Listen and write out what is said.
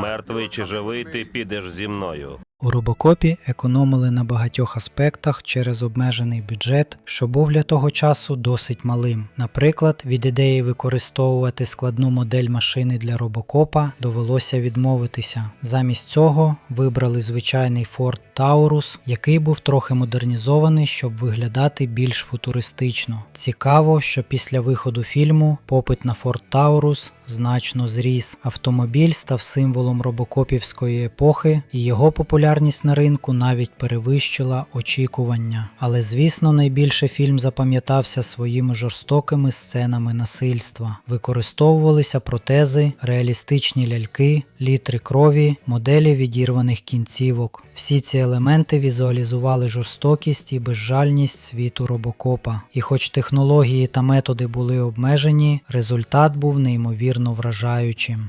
Мертвий чи живий, ти підеш зі мною. У робокопі економили на багатьох аспектах через обмежений бюджет, що був для того часу досить малим. Наприклад, від ідеї використовувати складну модель машини для робокопа довелося відмовитися. Замість цього вибрали звичайний Ford Taurus, який був трохи модернізований, щоб виглядати більш футуристично. Цікаво, що після виходу фільму попит на Ford Taurus значно зріс. Автомобіль став символом робокопівської епохи, і його популярність на ринку навіть перевищила очікування. Але звісно, найбільше фільм запам'ятався своїми жорстокими сценами насильства. Використовувалися протези, реалістичні ляльки, літри крові, моделі відірваних кінцівок. Всі ці елементи візуалізували жорстокість і безжальність світу робокопа. І хоч технології та методи були обмежені, результат був неймовірно вражаючим.